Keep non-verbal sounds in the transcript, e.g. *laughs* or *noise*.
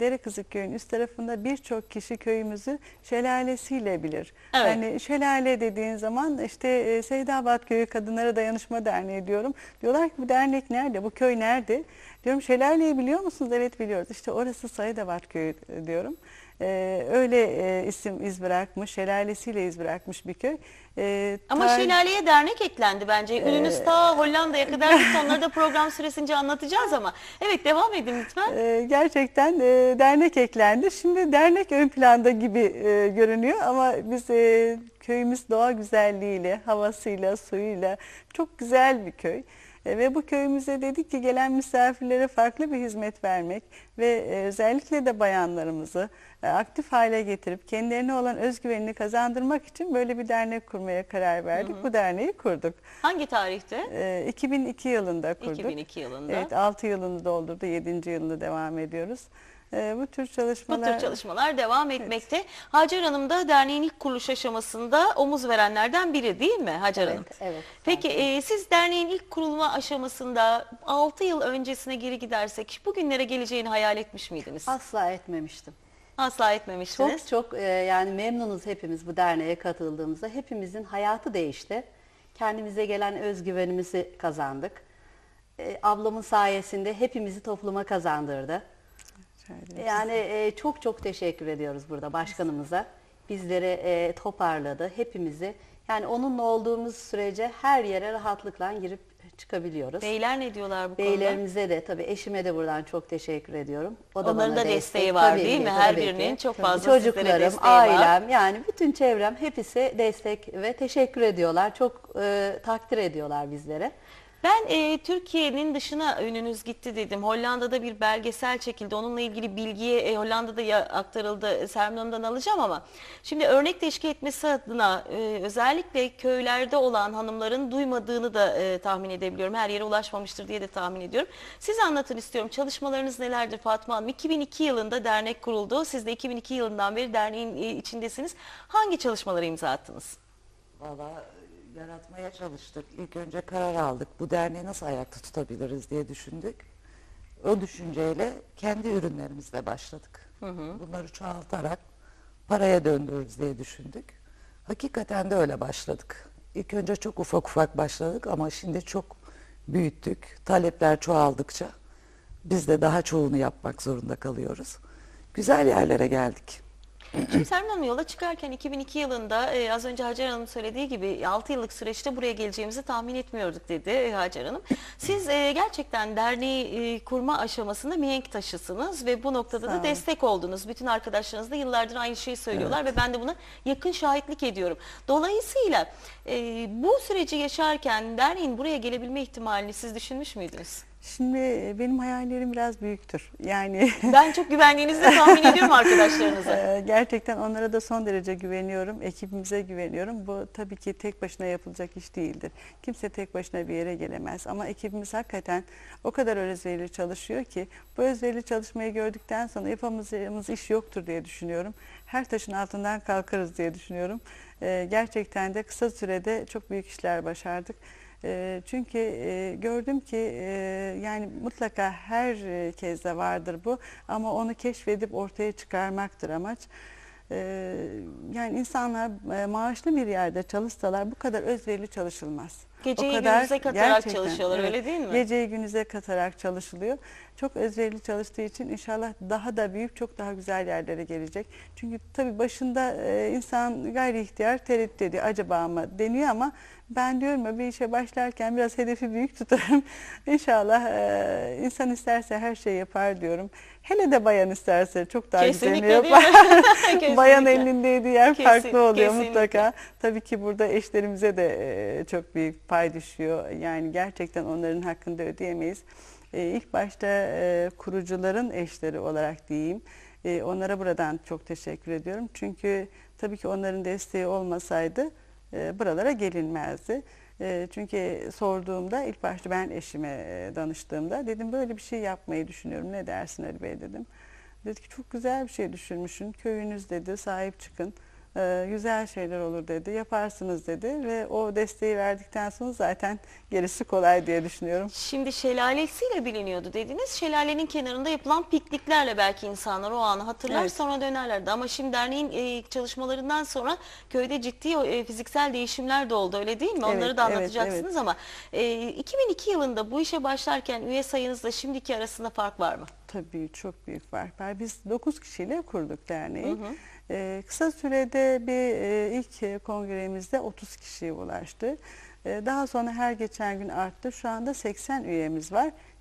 Derekızı köyün üst tarafında birçok kişi köyümüzü şelalesiyle bilir. Evet. Hani şelale dediğin zaman işte e, Seydabat Köyü Kadınlara Dayanışma Derneği diyorum. Diyorlar ki bu dernek nerede? Bu köy nerede? Diyorum şelaleyi biliyor musunuz? Evet biliyoruz. İşte orası Seydabat Köyü e, diyorum. Ee, öyle e, isim iz bırakmış, şelalesiyle iz bırakmış bir köy. Ee, Ama tarih- şelaleye dernek eklendi bence. Ününüz ta Hollanda'ya kadar gitti. Onları da program süresince anlatacağız ama. Evet devam edin lütfen. Ee, gerçekten e, dernek eklendi. Şimdi dernek ön planda gibi e, görünüyor ama biz e, köyümüz doğa güzelliğiyle, havasıyla, suyuyla çok güzel bir köy. E, ve bu köyümüze dedik ki gelen misafirlere farklı bir hizmet vermek ve e, özellikle de bayanlarımızı e, aktif hale getirip kendilerine olan özgüvenini kazandırmak için böyle bir dernek kurmaya karar verdik. Bu derneği kurduk. Hangi tarihte? E, 2002 yılında kurduk. 2002 yılında. Evet 6 yılını doldurdu 7. yılını devam ediyoruz. Ee, bu tür Bu çalışmalar tür çalışmalar devam etmekte. Hacer Hanım da derneğin ilk kuruluş aşamasında omuz verenlerden biri değil mi Hacer Hanım? evet. Peki e, siz derneğin ilk kurulma aşamasında 6 yıl öncesine geri gidersek bugünlere geleceğini hayal etmiş miydiniz? Asla etmemiştim. Asla etmemiştiniz. Çok çok e, yani memnunuz hepimiz bu derneğe katıldığımızda. Hepimizin hayatı değişti. Kendimize gelen özgüvenimizi kazandık. E, ablamın sayesinde hepimizi topluma kazandırdı. Yani e, çok çok teşekkür ediyoruz burada başkanımıza. Bizleri e, toparladı, hepimizi. Yani onunla olduğumuz sürece her yere rahatlıkla girip çıkabiliyoruz. Beyler ne diyorlar bu konuda? Beylerimize de tabii eşime de buradan çok teşekkür ediyorum. O Onların da desteği var Tabii değil ki, mi? Her tabii birinin ki. çok Tabii. fazla sizlere Çocuklarım, desteği var. ailem yani bütün çevrem hepsi destek ve teşekkür ediyorlar. Çok e, takdir ediyorlar bizlere. Ben e, Türkiye'nin dışına ününüz gitti dedim. Hollanda'da bir belgesel çekildi. Onunla ilgili bilgiye e, Hollanda'da ya, aktarıldı. Sermin alacağım ama şimdi örnek teşkil etmesi adına e, özellikle köylerde olan hanımların duymadığını da e, tahmin edebiliyorum. Her yere ulaşmamıştır diye de tahmin ediyorum. Siz anlatın istiyorum. Çalışmalarınız nelerdir Fatma Hanım? 2002 yılında dernek kuruldu. Siz de 2002 yılından beri derneğin e, içindesiniz. Hangi çalışmalara imza attınız? Valla yaratmaya çalıştık. İlk önce karar aldık. Bu derneği nasıl ayakta tutabiliriz diye düşündük. O düşünceyle kendi ürünlerimizle başladık. Bunları çoğaltarak paraya döndürürüz diye düşündük. Hakikaten de öyle başladık. İlk önce çok ufak ufak başladık ama şimdi çok büyüttük. Talepler çoğaldıkça biz de daha çoğunu yapmak zorunda kalıyoruz. Güzel yerlere geldik. Şimdi Sermin Hanım yola çıkarken 2002 yılında e, az önce Hacer Hanım söylediği gibi 6 yıllık süreçte buraya geleceğimizi tahmin etmiyorduk dedi e, Hacer Hanım. Siz e, gerçekten derneği e, kurma aşamasında mihenk taşısınız ve bu noktada da destek oldunuz. Bütün arkadaşlarınız da yıllardır aynı şeyi söylüyorlar ve ben de buna yakın şahitlik ediyorum. Dolayısıyla e, bu süreci yaşarken derneğin buraya gelebilme ihtimalini siz düşünmüş müydünüz? Şimdi e, benim hayallerim biraz büyüktür. Yani *laughs* Ben çok güvendiğinizi de tahmin ediyorum arkadaşlarınıza. *laughs* Ee, Gerçekten onlara da son derece güveniyorum, ekibimize güveniyorum. Bu tabii ki tek başına yapılacak iş değildir. Kimse tek başına bir yere gelemez. Ama ekibimiz hakikaten o kadar özverili çalışıyor ki bu özverili çalışmayı gördükten sonra yapamayacağımız iş yoktur diye düşünüyorum. Her taşın altından kalkarız diye düşünüyorum. Ee, Gerçekten de kısa sürede çok büyük işler başardık. Çünkü gördüm ki yani mutlaka her e, kezde vardır bu ama onu keşfedip ortaya çıkarmaktır amaç. Yani insanlar maaşlı bir yerde çalışsalar bu kadar özverili çalışılmaz. Geceyi kadar gündüze katarak çalışıyorlar, öyle değil mi? Geceyi gündüze katarak çalışılıyor. Çok özverili çalıştığı için inşallah daha da büyük, çok daha güzel yerlere gelecek. Çünkü tabii başında e, insan gayri ihtiyar tereddüt ediyor. Acaba mı deniyor ama ben diyorum ya bir işe başlarken biraz hedefi büyük tutarım. *laughs* İnşallah e, insan isterse her şeyi yapar diyorum. Hele de bayan isterse çok daha güzelini *laughs* *laughs* Kesinlikle değil yapar. bayan elindeydiği yer Kesin- farklı oluyor kesinlikle. mutlaka. Tabii ki burada eşlerimize de e, çok büyük pay düşüyor. Yani gerçekten onların hakkını da ödeyemeyiz. E, İlk başta e, kurucuların eşleri olarak diyeyim. E, Onlara buradan çok teşekkür ediyorum. Çünkü tabii ki onların desteği olmasaydı e, buralara gelinmezdi. E, Çünkü sorduğumda ilk başta ben eşime e, danıştığımda dedim böyle bir şey yapmayı düşünüyorum. Ne dersin Ali Bey dedim. Dedi ki çok güzel bir şey düşünmüşsün. Köyünüz dedi sahip çıkın. E, güzel şeyler olur dedi, yaparsınız dedi ve o desteği verdikten sonra zaten gerisi kolay diye düşünüyorum. Şimdi şelalesiyle biliniyordu dediniz. Şelalenin kenarında yapılan pikniklerle belki insanlar o anı hatırlar Evet. sonra dönerlerdi. Ama şimdi derneğin e, çalışmalarından sonra köyde ciddi e, fiziksel değişimler de oldu öyle değil mi? Evet, Onları da evet, anlatacaksınız evet. ama e, 2002 yılında bu işe başlarken üye sayınızla şimdiki arasında fark var mı? Tabii çok büyük fark var. Biz 9 kişiyle kurduk derneği. Ee, kısa sürede bir e, ilk e, kongremizde 30 kişiye ulaştı. Ee, daha sonra her geçen gün arttı. Şu anda 80 üyemiz var.